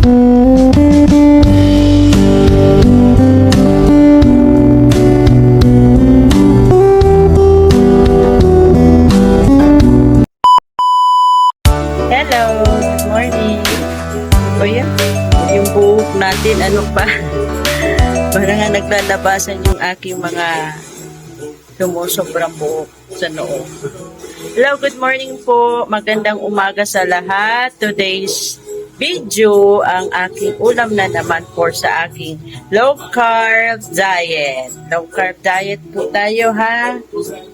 Hello, good morning. O yung buhok natin, ano pa? Parang nga yung aking mga sumusobrang buhok sa noo. Hello, good morning po. Magandang umaga sa lahat. Today's video ang aking ulam na naman for sa aking low carb diet. Low carb diet po tayo ha.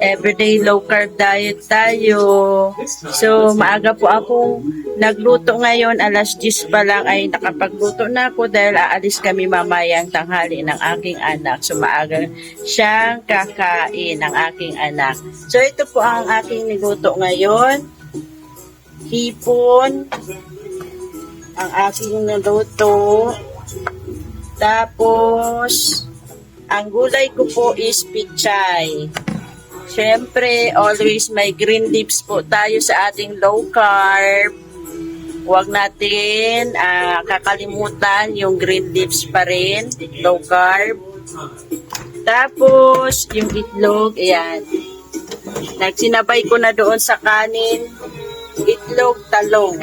Everyday low carb diet tayo. So maaga po akong nagluto ngayon. Alas 10 pa lang ay nakapagluto na ako dahil aalis kami mamayang tanghali ng aking anak. So maaga siyang kakain ng aking anak. So ito po ang aking niluto ngayon. Hipon, ang aking naluto. Tapos, ang gulay ko po is pichay. Siyempre, always may green leaves po tayo sa ating low carb. Huwag natin ah, kakalimutan yung green leaves pa rin, low carb. Tapos, yung itlog, ayan. Nagsinabay ko na doon sa kanin, itlog, talong.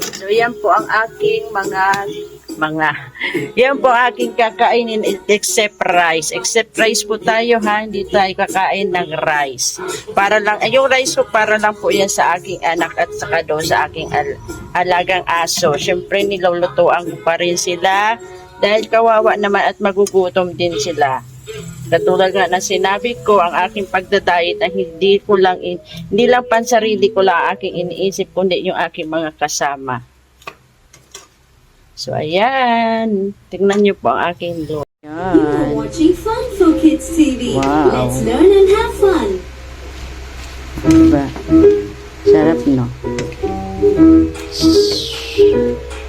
So, yan po ang aking mga mga yan po aking kakainin except rice. Except rice po tayo ha, hindi tayo kakain ng rice. Para lang, ay yung rice ko para lang po yan sa aking anak at saka doon sa aking al- alagang aso. Siyempre nilulutuan ko pa rin sila dahil kawawa naman at magugutom din sila. Katulad nga na sinabi ko, ang aking pagdadayet ay hindi ko lang, in, hindi lang pansarili ko lang ang aking iniisip, kundi yung aking mga kasama. So, ayan. Tingnan niyo po ang aking. You're Ayan. watching Fun for Kids TV. Wow. Let's learn and have fun. Diba? Sarap, no?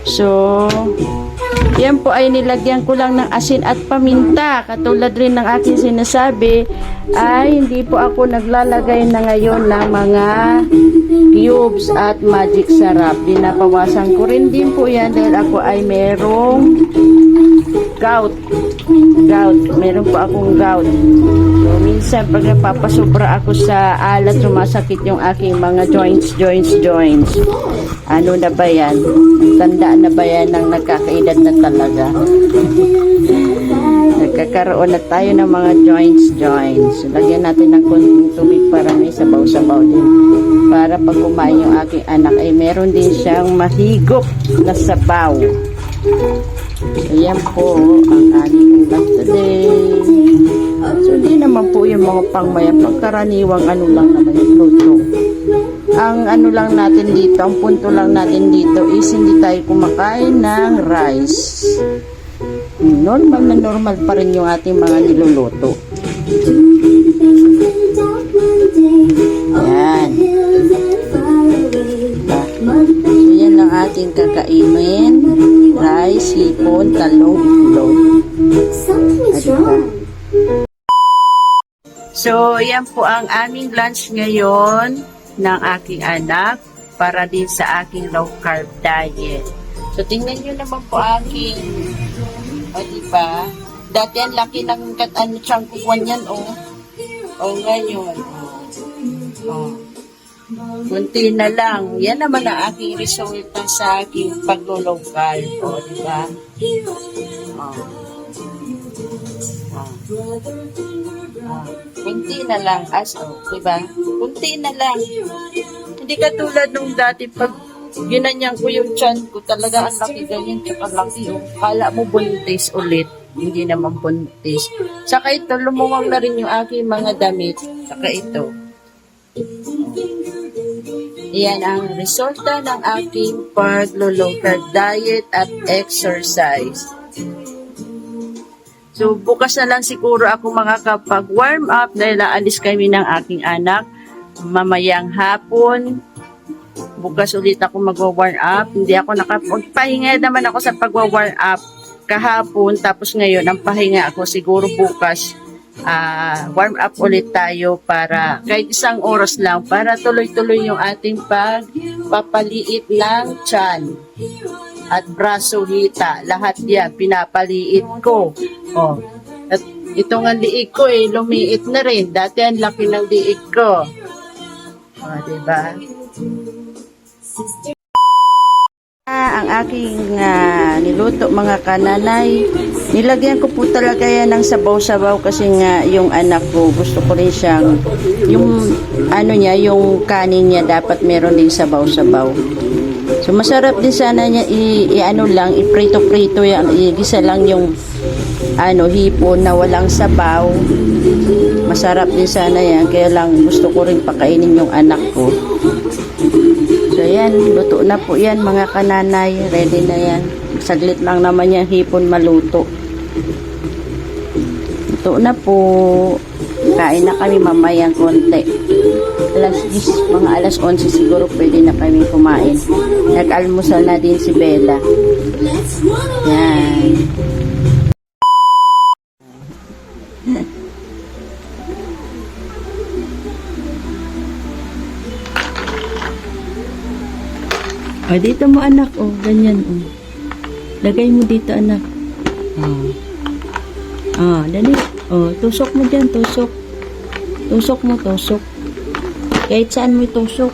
So, yan po ay nilagyan ko lang ng asin at paminta. Katulad rin ng aking sinasabi, ay hindi po ako naglalagay na ngayon ng mga cubes at magic sarap. Dinapawasan ko rin din po yan dahil ako ay merong gout. Gout. Meron po akong gout. So, minsan pag napapasobra ako sa alat, sumasakit yung aking mga joints, joints, joints. Ano na ba yan? Tanda na ba yan ng nagkakaedad na talaga? Nagkakaroon na tayo ng mga joints, joints. Lagyan natin ng konting tubig para may sabaw-sabaw din. Para pag kumain yung aking anak ay meron din siyang mahigop na sabaw. Ayan po ang ating ulam today. So, di naman po yung mga pangmaya. Pagkaraniwang ano lang naman yung luto. Ang ano lang natin dito, ang punto lang natin dito is hindi tayo kumakain ng rice. Normal na normal pa rin yung ating mga niluluto. Yan. Diba? So, yan ang ating kakainin. Rice, hipon, talong, itlog. Is wrong. So, yan po ang aming lunch ngayon ng aking anak para din sa aking low carb diet. So, tingnan nyo naman po aking, o diba? Dati ang laki ng kat ano siyang kukuan yan, o. O ngayon, o. O. Kunti na lang. Yan naman ang aking resulta sa aking paglo-low carb, o diba? O. O. Kunti na lang as oh, 'di ba? Kunti na lang. Hindi katulad nung dati pag ginanyan ko yung chan ko, talaga ang laki ganyan, tsaka laki oh. Kala mo buntis ulit, hindi naman buntis. Saka ito, lumuwang na rin yung aking mga damit. Saka ito. Yan ang resulta ng aking pag-low carb diet at exercise. So, bukas na lang siguro ako makakapag-warm up dahil aalis kami ng aking anak mamayang hapon. Bukas ulit ako mag-warm up. Hindi ako nakapagpahinga naman ako sa pag-warm up kahapon. Tapos ngayon, ang pahinga ako siguro bukas ah, warm up ulit tayo para kahit isang oras lang para tuloy-tuloy yung ating pagpapaliit ng chan. At braso hita. Lahat yan, pinapaliit ko. Oh. At itong ang liig ko eh, lumiit na rin. Dati ang laki ng liig ko. Oh, diba? Ah, ang aking ah, niluto mga kananay. Nilagyan ko po talaga yan ng sabaw-sabaw kasi nga yung anak ko gusto ko rin siyang yung ano niya, yung kanin niya dapat meron din sabaw-sabaw. So masarap din sana niya i, i- ano lang, iprito-prito yan, igisa lang yung ano hipon na walang sabaw. Masarap din sana yan, kaya lang gusto ko rin pakainin yung anak ko. So yan, luto na po yan mga kananay. Ready na yan. Saglit lang naman yung hipon maluto. Luto na po. Kain na kami mamayang konti. Alas 10, mga alas 11 siguro pwede na kami kumain. Nag-almusal na din si Bella. Yan. O, dito mo anak, o, ganyan, o. Lagay mo dito, anak. O. Ah, dali. O, tusok mo dyan, tusok. Tusok mo, tusok. Kahit saan mo tusok.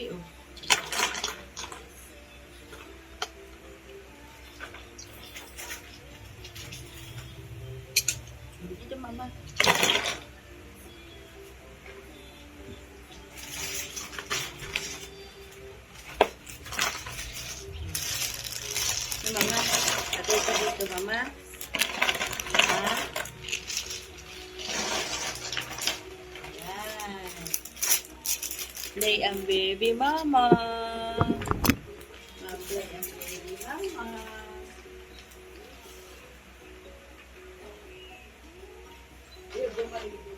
Ayan, pipi, o. Dito, mama. Ito, mama. Ate, ito dito, mama. Play ang baby mama. Ma-play ang baby mama. Wow.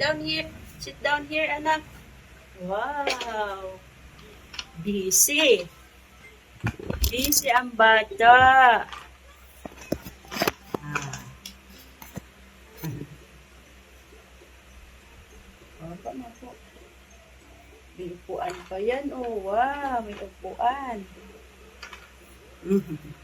Down here. Sit down here, anak. Wow. Busy. Busy ang bata. Ah. Oh, tama po. May upuan pa yan. Oh, wow. May upuan. Hmm,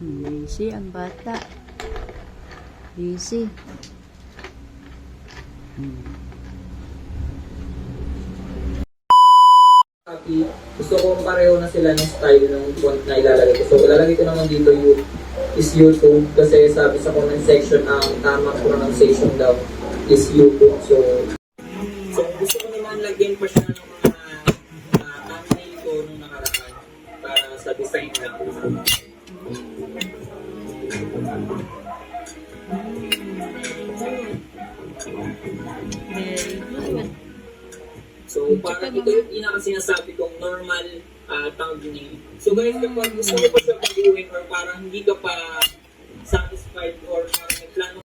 Busy ang bata. Busy. happy. Gusto ko pareho na sila ng style ng font na ilalagay ko. So, ilalagay ko naman dito yung is YouTube kasi sabi sa comment section ang tamang pronunciation daw is YouTube. So, so gusto ko naman lagyan pa siya ng mga uh, thumbnail ko nung nakaraan para sa design lang. So, parang ito yung ina kasi sinasabi kong normal uh, thumbnail. So, guys, kapag gusto mo pa siya baguhin or parang hindi ka pa satisfied or parang may plano